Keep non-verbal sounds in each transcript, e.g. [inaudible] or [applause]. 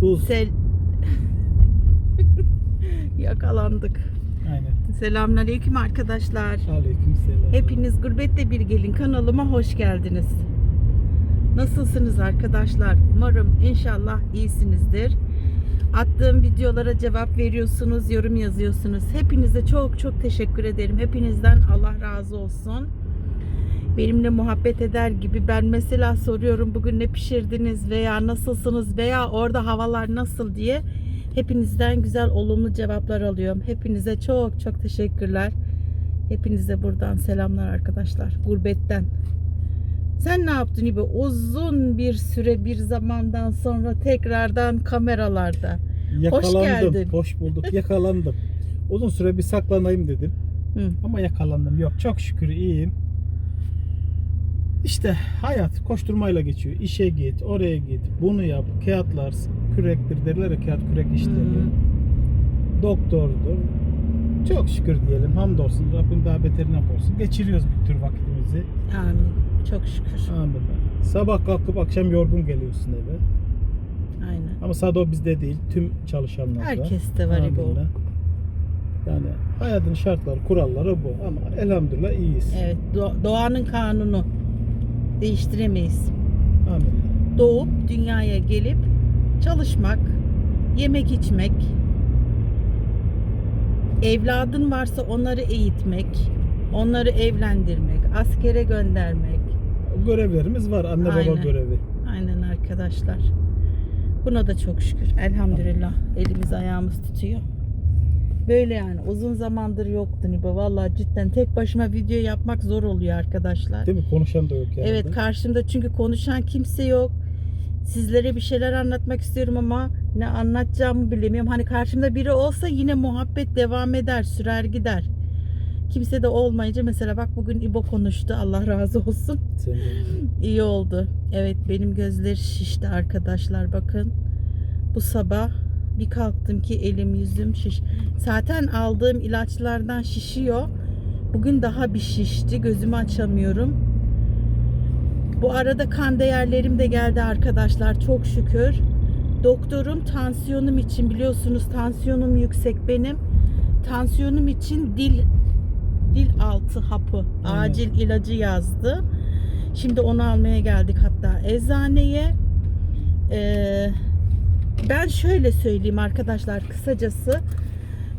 Buz. Sel... [laughs] Yakalandık. Aynen. Selamünaleyküm arkadaşlar. Aleykümselam. Hepiniz Gurbette Bir Gelin kanalıma hoş geldiniz. Nasılsınız arkadaşlar? Umarım inşallah iyisinizdir. Attığım videolara cevap veriyorsunuz, yorum yazıyorsunuz. Hepinize çok çok teşekkür ederim. Hepinizden Allah razı olsun. Benimle muhabbet eder gibi ben mesela soruyorum bugün ne pişirdiniz veya nasılsınız veya orada havalar nasıl diye hepinizden güzel olumlu cevaplar alıyorum. Hepinize çok çok teşekkürler. Hepinize buradan selamlar arkadaşlar. Gurbetten. Sen ne yaptın İbo? Uzun bir süre bir zamandan sonra tekrardan kameralarda. Yakalandım. geldin. Hoş bulduk. [laughs] Yakalandım. Uzun süre bir saklanayım dedim. Hı. Ama yakalandım. Yok çok şükür iyiyim. İşte hayat koşturmayla geçiyor. İşe git, oraya git, bunu yap. Kağıtlar, kürektir derler ya kağıt kürek işleri. Hı. Doktordur. Çok şükür diyelim. Hamdolsun. Rabbim daha beterinden korusun. Geçiriyoruz bir tür vakitimizi. Amin. Çok şükür. Amin. Sabah kalkıp akşam yorgun geliyorsun eve. Aynen. Ama sadece o bizde değil. Tüm çalışanlarda. Herkeste var. Amenna. Yani hayatın şartları, kuralları bu. Ama elhamdülillah iyiyiz. Evet. do- doğanın kanunu. Değiştiremeyiz. Amin. Doğup dünyaya gelip çalışmak, yemek içmek, evladın varsa onları eğitmek, onları evlendirmek, askere göndermek. Görevlerimiz var. Anne baba Aynen. görevi. Aynen arkadaşlar. Buna da çok şükür. Elhamdülillah. Elimiz ayağımız tutuyor. Böyle yani uzun zamandır yoktu Nibo. Vallahi cidden tek başıma video yapmak zor oluyor arkadaşlar. Değil mi? Konuşan da yok yani. Evet karşımda çünkü konuşan kimse yok. Sizlere bir şeyler anlatmak istiyorum ama ne anlatacağımı bilemiyorum. Hani karşımda biri olsa yine muhabbet devam eder, sürer gider. Kimse de olmayınca mesela bak bugün İbo konuştu. Allah razı olsun. [laughs] İyi oldu. Evet benim gözleri şişti arkadaşlar bakın. Bu sabah bir kalktım ki elim yüzüm şiş. Zaten aldığım ilaçlardan şişiyor. Bugün daha bir şişti. Gözümü açamıyorum. Bu arada kan değerlerim de geldi arkadaşlar çok şükür. Doktorum tansiyonum için biliyorsunuz tansiyonum yüksek benim. Tansiyonum için dil dil altı hapı acil ilacı yazdı. Şimdi onu almaya geldik hatta eczaneye. Ee, ben şöyle söyleyeyim arkadaşlar kısacası.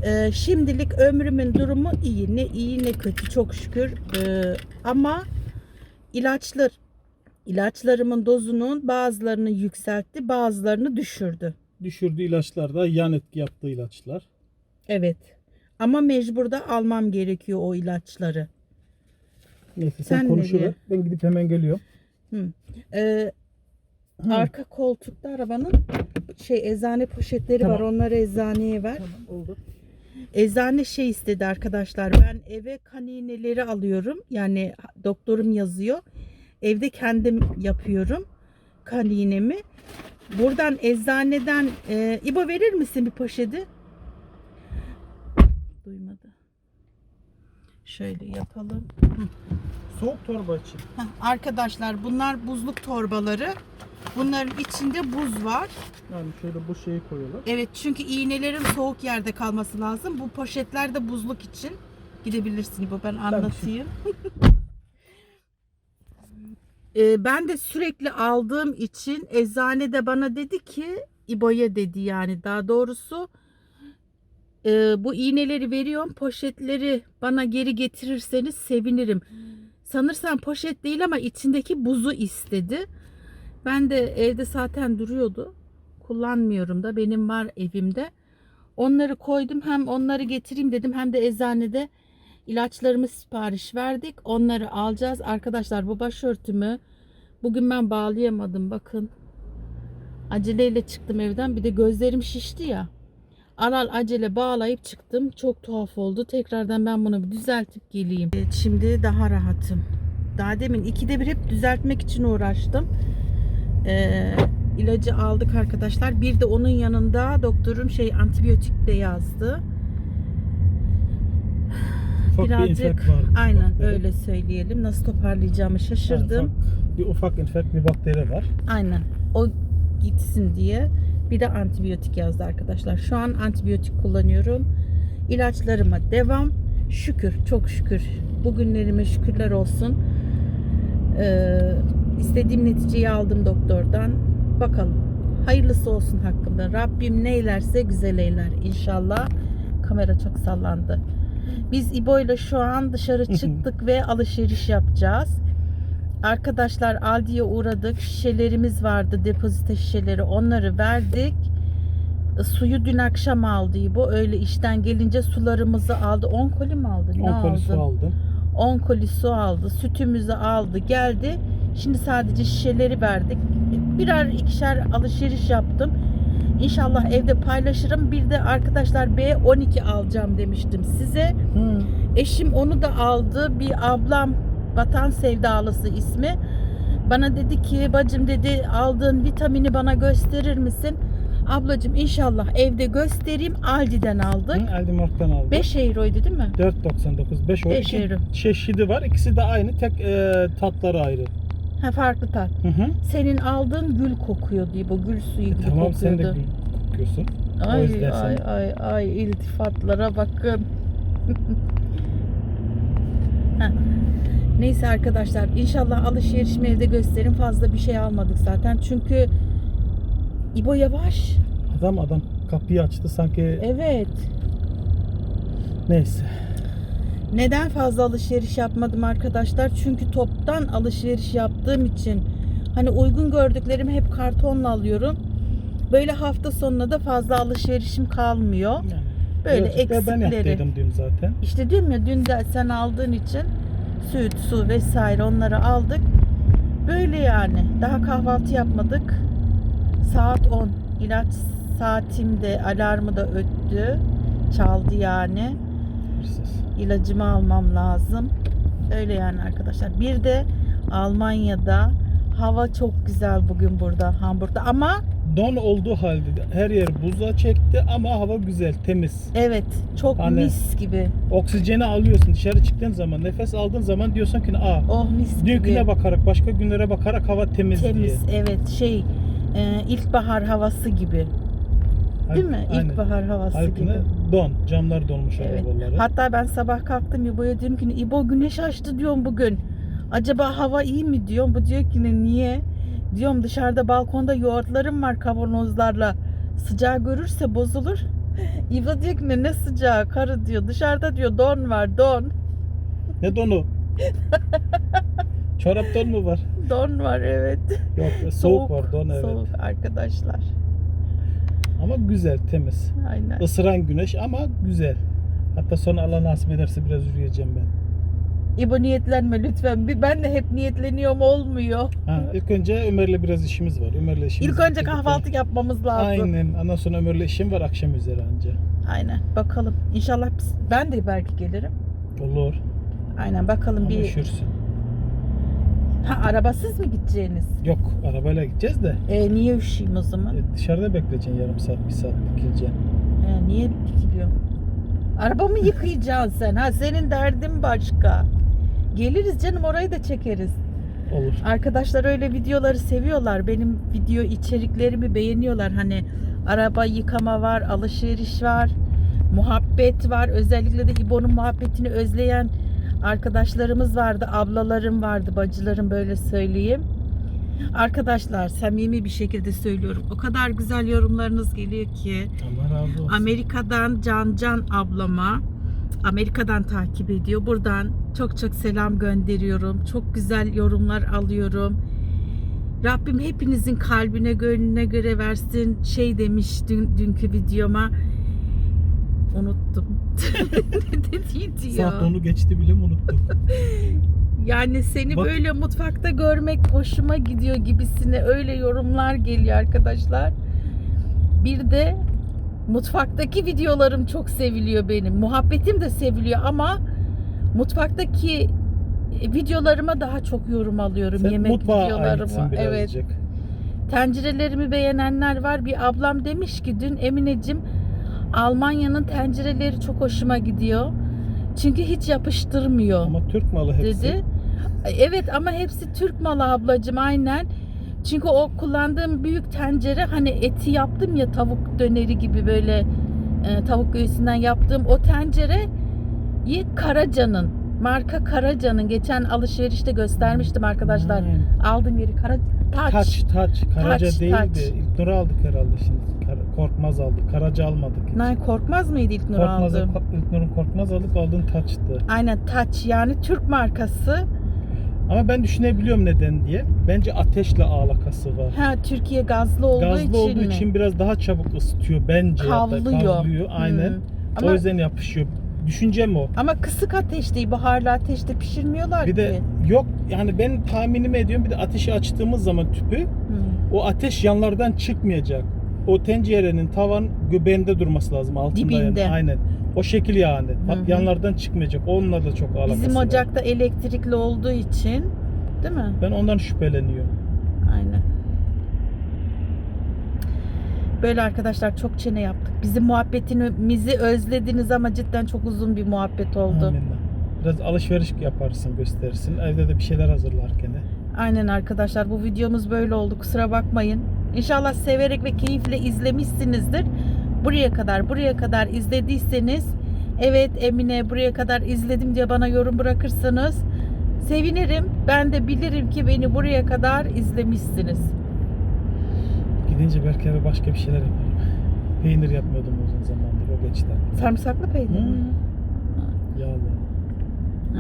Ee, şimdilik ömrümün durumu iyi. Ne iyi ne kötü çok şükür. Ee, ama ilaçlar ilaçlarımın dozunun bazılarını yükseltti, bazılarını düşürdü. Düşürdüğü ilaçlar da yan etki yaptığı ilaçlar. Evet. Ama mecbur da almam gerekiyor o ilaçları. Neyse sen, Sen nereye? Ben gidip hemen geliyorum. Ee, Hı. arka koltukta arabanın şey eczane poşetleri Tamam. var. Onları eczaneye ver. Tamam oldu. Eczane şey istedi arkadaşlar. Ben eve kan iğneleri alıyorum. Yani doktorum yazıyor. Evde kendim yapıyorum kan iğnemi. Buradan eczaneden e, İbo verir misin bir poşeti? Duymadı. Şöyle yapalım. Soğuk torba için. Heh, arkadaşlar bunlar buzluk torbaları. Bunların içinde buz var. Yani şöyle bu şeyi koyuyorlar. Evet çünkü iğnelerin soğuk yerde kalması lazım. Bu poşetler de buzluk için. Gidebilirsin bu ben anlatayım. [laughs] Ee, ben de sürekli aldığım için eczane de bana dedi ki İbo'ya dedi yani daha doğrusu e, bu iğneleri veriyorum poşetleri bana geri getirirseniz sevinirim. Sanırsam poşet değil ama içindeki buzu istedi. Ben de evde zaten duruyordu. Kullanmıyorum da benim var evimde. Onları koydum hem onları getireyim dedim hem de eczanede ilaçlarımı sipariş verdik. Onları alacağız. Arkadaşlar bu başörtümü bugün ben bağlayamadım bakın. Aceleyle çıktım evden. Bir de gözlerim şişti ya. Alal acele bağlayıp çıktım. Çok tuhaf oldu. Tekrardan ben bunu bir düzeltip geleyim. Evet, şimdi daha rahatım. Daha demin ikide bir hep düzeltmek için uğraştım. Ee, ilacı aldık arkadaşlar. Bir de onun yanında doktorum şey antibiyotik de yazdı. Ufak bir Birazcık infek var. aynen Bakteri. öyle söyleyelim. Nasıl toparlayacağımı Yani şaşırdım. ufak- bir ufak infek bir bakteri var. Aynen. O gitsin diye Bir de antibiyotik yazdı arkadaşlar. Şu an antibiyotik kullanıyorum. İlaçlarıma devam. Şükür, çok şükür. Bugünlerime şükürler olsun. Ee, istediğim neticeyi aldım doktordan. Bakalım. Hayırlısı olsun hakkımda. Rabbim ne eylerse güzel eyler inşallah. Kamera çok sallandı. Biz İbo ile şu an dışarı [laughs] çıktık ve alışveriş yapacağız. Arkadaşlar Aldi'ye uğradık. Şişelerimiz vardı. Depozito şişeleri. Onları verdik. Suyu dün akşam aldı İbo. Öyle işten gelince sularımızı aldı. 10 koli mi aldı? Ne 10 koli aldı? su aldım. 10 koli su aldı. Sütümüzü aldı. Geldi. Şimdi sadece şişeleri verdik. Birer ikişer alışveriş yaptım. İnşallah evde paylaşırım. Bir de arkadaşlar B12 alacağım demiştim size. Hı. Eşim onu da aldı. Bir ablam Vatan Sevdalısı ismi. Bana dedi ki bacım dedi aldığın vitamini bana gösterir misin? Ablacım inşallah evde göstereyim. Aldi'den aldık. Hı, Aldimark'tan aldım. 5 euroydu değil mi? 4.99 5 o. Beş İki euro. çeşidi var. İkisi de aynı. Tek e, tatları ayrı. Ha farklı tat. Hı hı. Senin aldığın gül kokuyordu bu gül suyu gibi E, Tamam sen de kokuyordu. gül kokuyorsun. Ay ay sen- ay ay iltifatlara bakın. [laughs] Neyse arkadaşlar inşallah alışverişimi evde gösterin. Fazla bir şey almadık zaten. Çünkü İbo yavaş. Adam adam kapıyı açtı sanki Evet. neyse. Neden fazla alışveriş yapmadım arkadaşlar? Çünkü toptan alışveriş yaptığım için hani uygun gördüklerimi hep kartonla alıyorum. Böyle hafta sonuna da fazla alışverişim kalmıyor. Yani Böyle birazcık da ben eksikleri. yaptıydım dün zaten. İşte diyorum ya dün de sen aldığın için süt, su vesaire onları aldık. Böyle yani. Daha kahvaltı yapmadık. Saat 10. İlaç saatim de alarmı da öttü. Çaldı yani. İlacımı almam lazım. Öyle yani arkadaşlar. Bir de Almanya'da hava çok güzel bugün burada Hamburg'da ama Don olduğu halde de her yer buza çekti ama hava güzel, temiz. evet çok Hani- mis gibi. Oksijeni alıyorsun dışarı çıktığın zaman, nefes aldığın zaman diyorsun ki aa Oh mis gibi. dünküne bakarak, başka günlere bakarak hava temiz, Temiz diye. evet şey e, ilkbahar havası gibi. Değil mi? Aynen. İlkbahar havası Halkına gibi. don, camlar donmuş Evet. arabaları. Hatta ben sabah kalktım İbo'ya diyorum ki İbo güneş açtı diyorum bugün. Acaba hava iyi mi diyorum. Bu diyor ki ne niye? Diyorum dışarıda balkonda yoğurtlarım var kavanozlarla. Sıcağı görürse bozulur. [laughs] İbo diyor ki ne, ne sıcağı karı diyor. Dışarıda diyor don var don. Ne donu? [laughs] Çorap don mu var? Don var evet. Yok, soğuk, var don evet. Soğuk arkadaşlar. Ama güzel, temiz. Aynen. Isıran güneş ama güzel. Hatta sonra Allah nasip ederse biraz yürüyeceğim ben. İbo niyetlenme lütfen. Bir- Ben de hep niyetleniyorum olmuyor. Ha, ilk önce Ömer'le biraz işimiz var. Ömer'le işimiz İlk önce kahvaltı yapmamız lazım. Aynen. Ondan sonra Ömer'le işim var akşam üzeri anca. Aynen. Bakalım. İnşallah biz- ben de belki gelirim. Olur. Aynen bakalım Ama bir üşürsün. Ha, arabasız mı gideceğiniz? Yok arabayla gideceğiz de E, niye üşüyeyim o zaman? e, dışarıda bekleyeceksin yarım saat, bir saat dikileceğim. E, niye dikiliyor? Arabamı yıkayacaksın sen. Ha senin derdin başka. Geliriz canım orayı da çekeriz. Olur. Arkadaşlar öyle videoları seviyorlar. Benim video içeriklerimi beğeniyorlar. Hani araba yıkama var, alışveriş var, muhabbet var. Özellikle de İbo'nun muhabbetini özleyen arkadaşlarımız vardı, ablalarım vardı, bacılarım böyle söyleyeyim. Arkadaşlar samimi bir şekilde söylüyorum. O kadar güzel yorumlarınız geliyor ki. Allah razı olsun. Amerika'dan Can Can ablama Amerika'dan takip ediyor. Buradan çok çok selam gönderiyorum. Çok güzel yorumlar alıyorum. Rabbim hepinizin kalbine gönlüne göre versin. Şey demiş dün, dünkü videoma. Unuttum. [laughs] ne dediydi ya? Saat onu geçti bile mi unuttum. Yani seni Bak- böyle mutfakta görmek hoşuma gidiyor gibisine öyle yorumlar geliyor arkadaşlar. Bir de mutfaktaki videolarım çok seviliyor benim. Muhabbetim de seviliyor ama mutfaktaki videolarıma daha çok yorum alıyorum. Sen Yemek videolarıma. Evet. birazcık. Tencerelerimi beğenenler var. Bir ablam demiş ki dün Eminecim Almanya'nın tencereleri çok hoşuma gidiyor. Çünkü hiç yapıştırmıyor Ama Türk malı hepsi. dedi. Evet ama hepsi Türk malı ablacığım aynen. Çünkü o kullandığım büyük tencere hani eti yaptım ya tavuk döneri gibi böyle e, tavuk göğsünden yaptığım o tencereyi Karaca'nın marka Karaca'nın geçen alışverişte göstermiştim arkadaşlar. Aynen. Aldım yeri Kara Taç. Taç, taç. Karaca Taç, değildi. taç. İlknur aldık herhalde şimdi. Kar- Korkmaz aldık. Karaca almadık. Nay korkmaz mıydı ilk nur Korkmaz, aldığım? İlknur'un korkmaz aldık aldığın taçtı. Aynen Taç yani Türk markası. Ama ben düşünebiliyorum neden diye. Bence ateşle alakası var. Ha Türkiye gazlı olduğu Gazlı için olduğu mi? için biraz daha çabuk ısıtıyor bence. hatta Kavlıyor. Kavlıyor. Aynen. Hmm. O Ama, yüzden yapışıyor. Düşüncem o. ama kısık ateşte, buharlı ateşte pişirmiyorlar Bir de ki. yok yani ben tahminimi ediyorum bir de ateşi açtığımız zaman tüpü Hmm. o ateş yanlardan çıkmayacak. O tencerenin tavan göbeğinde durması lazım altında Dibinde. yani. Aynen. O şekil yani. Bak Hı hı. yanlardan çıkmayacak. Onunla da çok alakası Bizim var. ocakta elektrikli olduğu için değil mi? Ben ondan şüpheleniyorum. Aynen. Böyle arkadaşlar çok çene yaptık. Bizim muhabbetimizi özlediniz ama cidden çok uzun bir muhabbet oldu. Amenna. Biraz alışveriş yaparsın, gösterirsin. Evde de bir şeyler hazırlarken de. Aynen arkadaşlar bu videomuz böyle oldu kusura bakmayın. İnşallah severek ve keyifle izlemişsinizdir. Buraya kadar buraya kadar izlediyseniz evet Emine buraya kadar izledim diye bana yorum bırakırsanız sevinirim. Ben de bilirim ki beni buraya kadar izlemişsiniz. Gidince belki eve başka bir şeyler yaparım. Peynir yapmıyordum uzun zamandır. O geçti. Sarımsaklı peynir mi? Hı. Yağlı.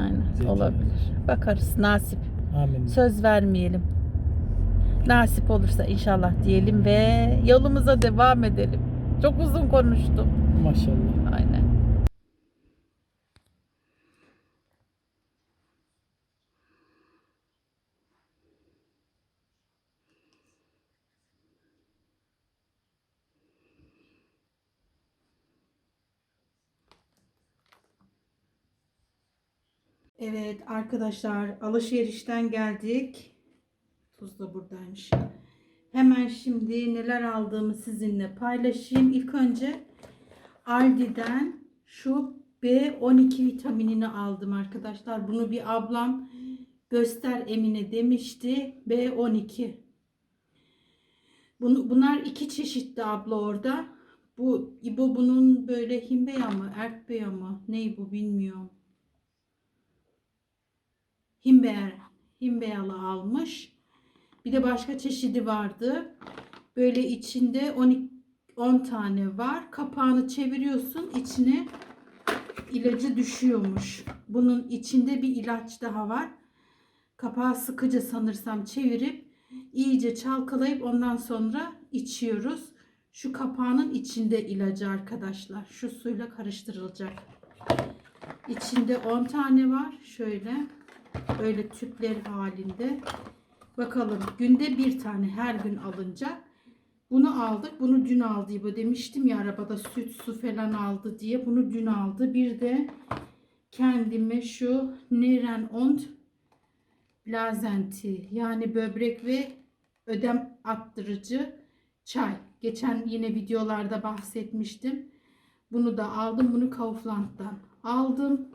Aynen zeytinyağı. olabilir. Bakarız nasip. Amin. Söz vermeyelim. Nasip olursa inşallah diyelim ve yolumuza devam edelim. Çok uzun konuştum. Maşallah. Aynen. Evet arkadaşlar alışverişten geldik. Tuz da buradaymış. Hemen şimdi neler aldığımı sizinle paylaşayım. İlk önce Aldi'den şu B12 vitaminini aldım arkadaşlar. Bunu bir ablam göster Emine demişti. B12. Bunu, bunlar iki çeşitli abla orada. Bu İbo bunun böyle himbeya mı, erkbeya mı? Ney bu bilmiyorum. Himbeya, himbeyalı almış. Bir de başka çeşidi vardı. Böyle içinde 12 10 tane var. Kapağını çeviriyorsun. içine ilacı düşüyormuş. Bunun içinde bir ilaç daha var. Kapağı sıkıca sanırsam çevirip iyice çalkalayıp ondan sonra içiyoruz. Şu kapağının içinde ilacı arkadaşlar. Şu suyla karıştırılacak. İçinde 10 tane var. Şöyle. Böyle tüpler halinde. Bakalım günde bir tane her gün alınca. Bunu aldık. Bunu dün aldı bu demiştim ya arabada süt su falan aldı diye. Bunu dün aldı. Bir de kendime şu Neren und Blazenti yani böbrek ve ödem attırıcı çay. Geçen yine videolarda bahsetmiştim. Bunu da aldım. Bunu Kaufland'dan aldım.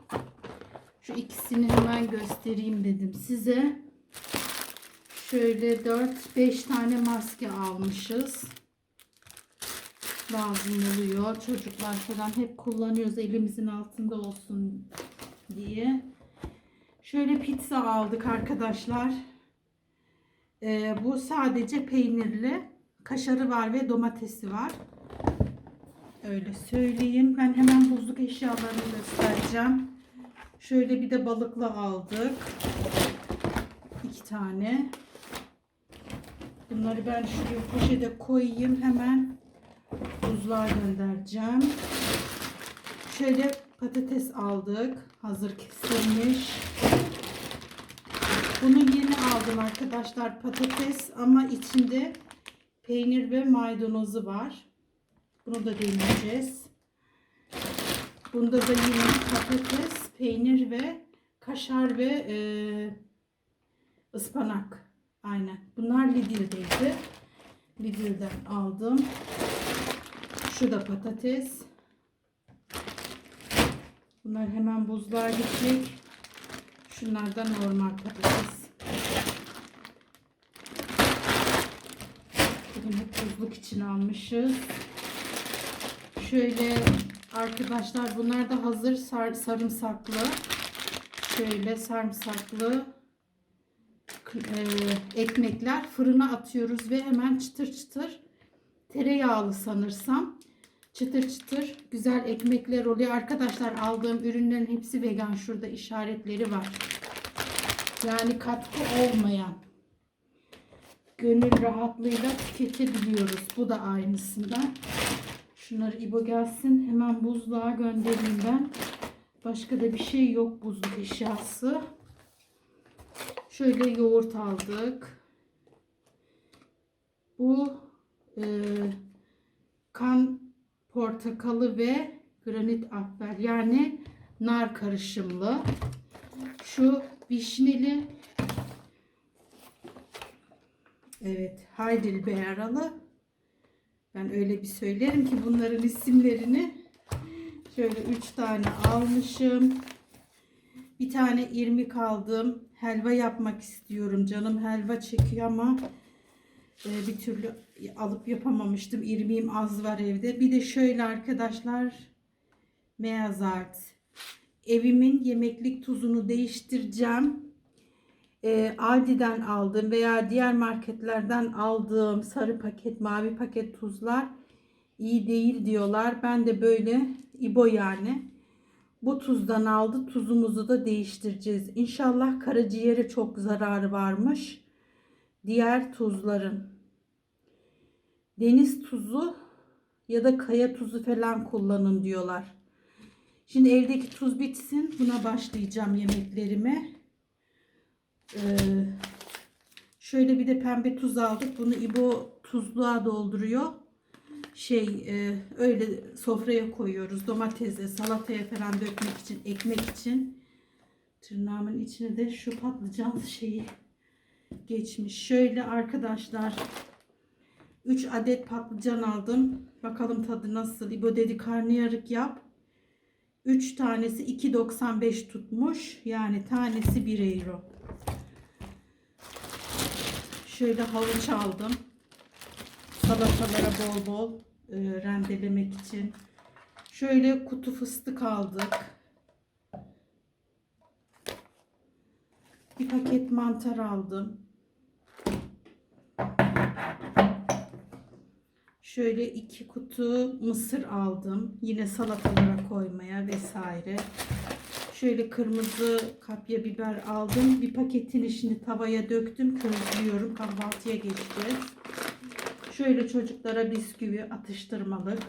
Şu ikisini hemen göstereyim dedim size. Şöyle 4-5 tane maske almışız. Lazım oluyor. Çocuklar falan hep kullanıyoruz elimizin altında olsun diye. Şöyle pizza aldık arkadaşlar. Ee, bu sadece peynirli. Kaşarı var ve domatesi var. Öyle söyleyeyim. Ben hemen buzluk eşyalarını göstereceğim. Şöyle bir de balıklı aldık. İki tane. Bunları ben şuraya poşete koyayım. Hemen buzluğa göndereceğim. Şöyle patates aldık. Hazır kesilmiş. Bunu yeni aldım arkadaşlar patates ama içinde peynir ve maydanozu var. Bunu da deneyeceğiz. Bunda da yine patates, peynir ve kaşar ve e, ıspanak. Aynen. Bunlar Lidl'deydi. Lidl'den aldım. Şu da patates. Bunlar hemen buzluğa gidecek. Şunlar da normal patates. buzluk için almışız. Şöyle arkadaşlar bunlar da hazır sar- sarımsaklı. Şöyle sarımsaklı e, ekmekler fırına atıyoruz ve hemen çıtır çıtır tereyağlı sanırsam çıtır çıtır güzel ekmekler oluyor. Arkadaşlar aldığım ürünlerin hepsi vegan. Şurada işaretleri var. Yani katkı olmayan. Gönül rahatlığıyla tüketebiliyoruz. Bu da aynısından. Şunları İbo gelsin. Hemen buzluğa göndereyim ben. Başka da bir şey yok buzluk eşyası. Şöyle yoğurt aldık. Bu e, kan portakalı ve granit apel yani nar karışımlı. Şu vişneli Evet, Heidelbeer'alı. Ben öyle bir söylerim ki bunların isimlerini. Şöyle üç tane almışım. Bir tane irmik aldım. Helva yapmak istiyorum. Canım helva çekiyor ama e, bir türlü alıp yapamamıştım. İrmiğim az var evde. Bir de şöyle arkadaşlar Meazart. Evimin yemeklik tuzunu değiştireceğim. E, Aldi'den aldığım veya diğer marketlerden aldığım sarı paket, mavi paket tuzlar iyi değil diyorlar. Ben de böyle İbo yani bu tuzdan aldı. Tuzumuzu da değiştireceğiz. İnşallah karaciğere çok zararı varmış. Diğer tuzların deniz tuzu ya da kaya tuzu falan kullanın diyorlar. Şimdi evdeki tuz bitsin. Buna başlayacağım yemeklerime. Ee, şöyle bir de pembe tuz aldık. Bunu İbo tuzluğa dolduruyor. Şey e, öyle sofraya koyuyoruz. Domatese, salataya falan dökmek için, ekmek için. Tırnağımın içine de şu patlıcan şeyi geçmiş. Şöyle arkadaşlar 3 adet patlıcan aldım. Bakalım tadı nasıl. İbo dedi karnıyarık yap. 3 tanesi 2.95 tutmuş. Yani tanesi 1 euro. Şöyle havuç aldım. Salatalara bol bol e, rendelemek için. Şöyle kutu fıstık aldık. Bir paket mantar aldım. Şöyle iki kutu mısır aldım. Yine salatalara koymaya vesaire. Şöyle kırmızı kapya biber aldım. Bir paketini şimdi tavaya döktüm. Közlüyorum. Kahvaltıya geçeceğiz. Şöyle çocuklara bisküvi atıştırmalık.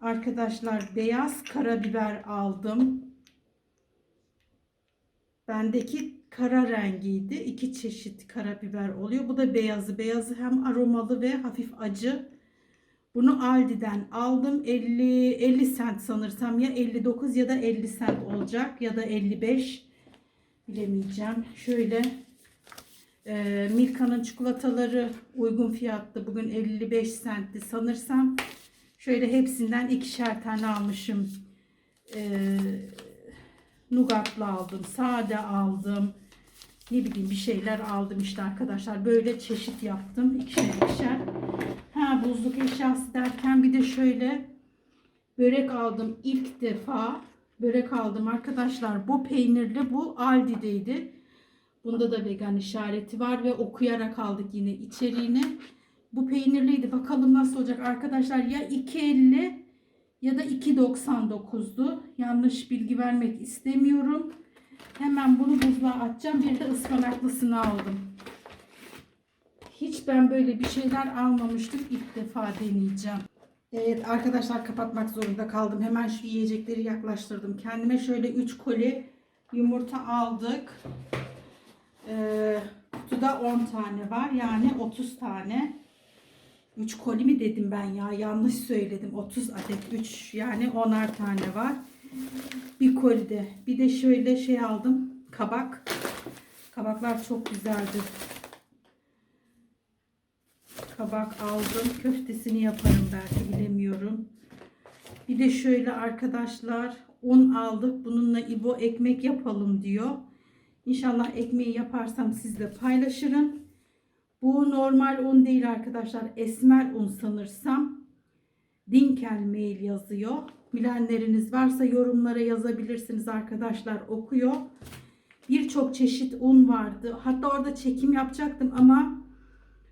Arkadaşlar beyaz karabiber aldım. Bendeki kara rengiydi. İki çeşit karabiber oluyor. Bu da beyazı. Beyazı hem aromalı ve hafif acı. Bunu Aldi'den aldım. 50 50 cent sanırsam ya 59 ya da 50 cent olacak ya da 55 bilemeyeceğim. Şöyle e, Milka'nın çikolataları uygun fiyatlı. Bugün 55 centti sanırsam. Şöyle hepsinden ikişer tane almışım. Eee Nugatlı aldım, sade aldım. Ne bileyim bir şeyler aldım işte arkadaşlar. Böyle çeşit yaptım. ikişer ikişer. Ha buzluk eşyası derken bir de şöyle börek aldım ilk defa. Börek aldım arkadaşlar. Bu peynirli bu Aldi'deydi. Bunda da vegan işareti var ve okuyarak aldık yine içeriğini. Bu peynirliydi. Bakalım nasıl olacak arkadaşlar. Ya 2.50 ya da 2.99'du. Yanlış bilgi vermek istemiyorum. Hemen bunu buzluğa atacağım. Bir de ıspanaklısını aldım. Hiç ben böyle bir şeyler almamıştım. İlk defa deneyeceğim. Evet arkadaşlar kapatmak zorunda kaldım. Hemen şu yiyecekleri yaklaştırdım. Kendime şöyle 3 koli yumurta aldık. Ee, kutuda 10 tane var. Yani 30 tane. 3 koli mi dedim ben ya yanlış söyledim 30 adet 3 yani 10'ar tane var bir kolide bir de şöyle şey aldım kabak kabaklar çok güzeldi kabak aldım köftesini yaparım belki bilemiyorum bir de şöyle arkadaşlar un aldık bununla İbo ekmek yapalım diyor İnşallah ekmeği yaparsam sizle paylaşırım Bu normal un değil arkadaşlar. Esmer un sanırsam. Dinkel mail yazıyor. Bilenleriniz varsa yorumlara yazabilirsiniz arkadaşlar okuyor. Birçok çeşit un vardı. Hatta orada çekim yapacaktım ama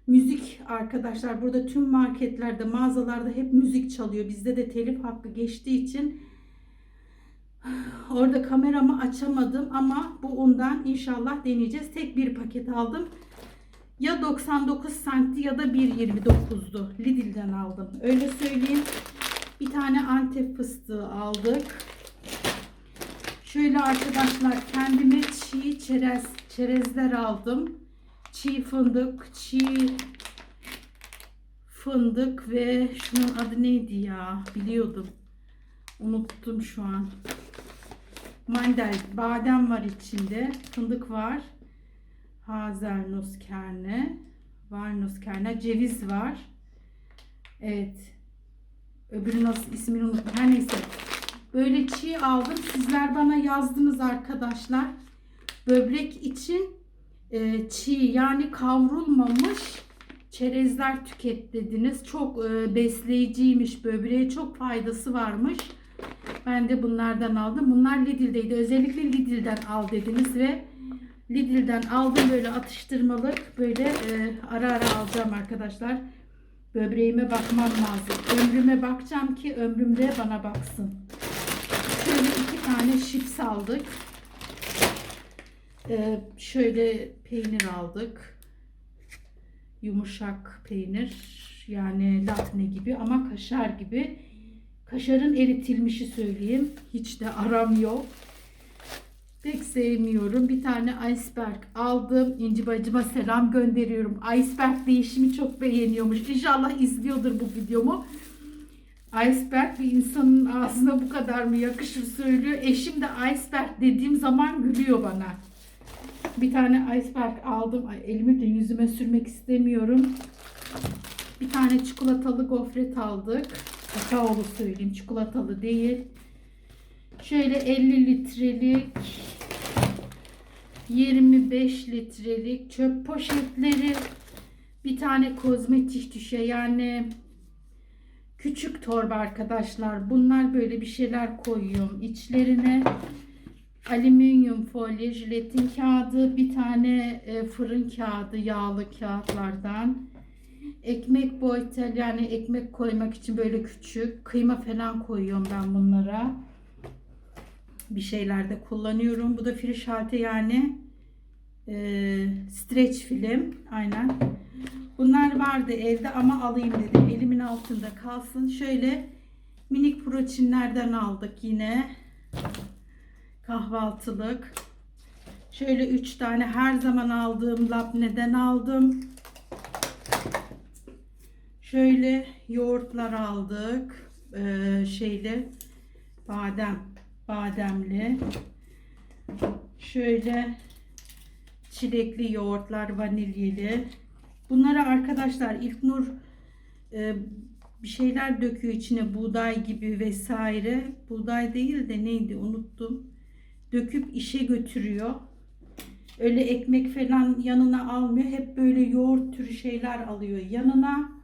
müzik arkadaşlar burada tüm marketlerde mağazalarda hep müzik çalıyor. Bizde de telif hakkı geçtiği için [sighs] orada kameramı açamadım ama bu undan inşallah deneyeceğiz. Tek bir paket aldım. Ya 99 santi ya da 1.29'du. Lidl'den aldım. Öyle söyleyeyim. Bir tane antep fıstığı aldık. Şöyle arkadaşlar kendime çiğ çerez, çerezler aldım. Çiğ fındık, çiğ fındık ve şunun adı neydi ya? Biliyordum. Unuttum şu an. Mandel, badem var içinde. Fındık var. Hazelnuss kerne. Walnuss kerne. Ceviz var. Evet. Öbürü nasıl ismini unuttum. Her neyse. Böyle çiğ aldım. Sizler bana yazdınız arkadaşlar. Böbrek için e, çiğ yani kavrulmamış çerezler tüket dediniz. Çok e, besleyiciymiş. Böbreğe çok faydası varmış. Ben de bunlardan aldım. Bunlar Lidl'deydi. Özellikle Lidl'den al dediniz ve Lidl'den aldım böyle atıştırmalık. Böyle e, ara ara alacağım arkadaşlar. Böbreğime bakmam lazım. Ömrüme bakacağım ki ömrümde bana baksın. Şöyle iki tane şips aldık. Ee, şöyle peynir aldık. Yumuşak peynir. Yani labne gibi ama kaşar gibi. Kaşarın eritilmişi söyleyeyim. Hiç de aram yok. Pek sevmiyorum. Bir tane iceberg aldım. İnci bacıma selam gönderiyorum. Iceberg değişimi çok beğeniyormuş. İnşallah izliyordur bu videomu. Iceberg bir insanın ağzına bu kadar mı yakışır söylüyor. Eşim de iceberg dediğim zaman gülüyor bana. Bir tane iceberg aldım. Ay, elimi de yüzüme sürmek istemiyorum. Bir tane çikolatalı gofret aldık. Kakaolu söyleyeyim. Çikolatalı değil. Şöyle 50 litrelik 25 litrelik çöp poşetleri bir tane kozmetik şişe yani küçük torba arkadaşlar bunlar böyle bir şeyler koyuyorum içlerine alüminyum folyo jiletin kağıdı bir tane e, fırın kağıdı yağlı kağıtlardan. Ekmek boytel yani ekmek koymak için böyle küçük. Kıyma falan koyuyorum ben bunlara. Bir şeylerde kullanıyorum. Bu da friş halte yani e, streç film. Aynen. Bunlar vardı evde ama alayım dedim. Elimin altında kalsın. Şöyle minik proçinlerden aldık yine kahvaltılık. Şöyle 3 tane her zaman aldığım labneden aldım? Şöyle yoğurtlar aldık. Ee, şeyle badem bademli. Şöyle çilekli yoğurtlar vanilyeli. Bunlara arkadaşlar İlknur e, bir şeyler döküyor içine buğday gibi vesaire. Buğday değil de neydi unuttum döküp işe götürüyor öyle ekmek falan yanına almıyor hep böyle yoğurt türü şeyler alıyor yanına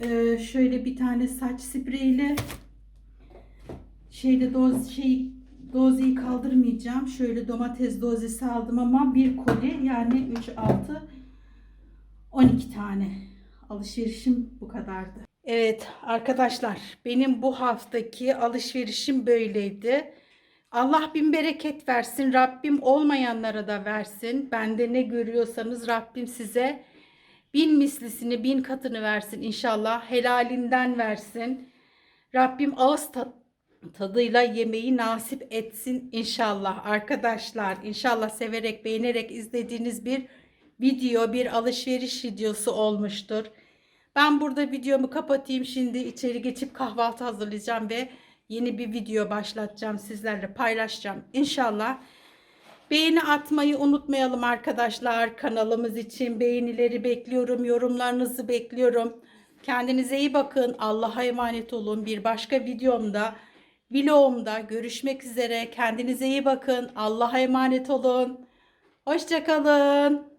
Ee, şöyle bir tane saç spreyle şeyde doz şey dozeyi kaldırmayacağım. Şöyle domates dozesi aldım ama bir koli yani 3 6 12 tane alışverişim bu kadardı. Evet arkadaşlar benim bu haftaki alışverişim böyleydi. Allah bin bereket versin. Rabbim olmayanlara da versin. Bende ne görüyorsanız Rabbim size bin mislisini, bin katını versin inşallah. Helalinden versin. Rabbim ağız tat tadıyla yemeği nasip etsin inşallah arkadaşlar. İnşallah severek beğenerek izlediğiniz bir video bir alışveriş videosu olmuştur. Ben burada videomu kapatayım şimdi içeri geçip kahvaltı hazırlayacağım ve yeni bir video başlatacağım sizlerle paylaşacağım inşallah. Beğeni atmayı unutmayalım arkadaşlar kanalımız için beğenileri bekliyorum yorumlarınızı bekliyorum. Kendinize iyi bakın Allah'a emanet olun bir başka videomda vlogumda görüşmek üzere. Kendinize iyi bakın. Allah'a emanet olun. Hoşçakalın.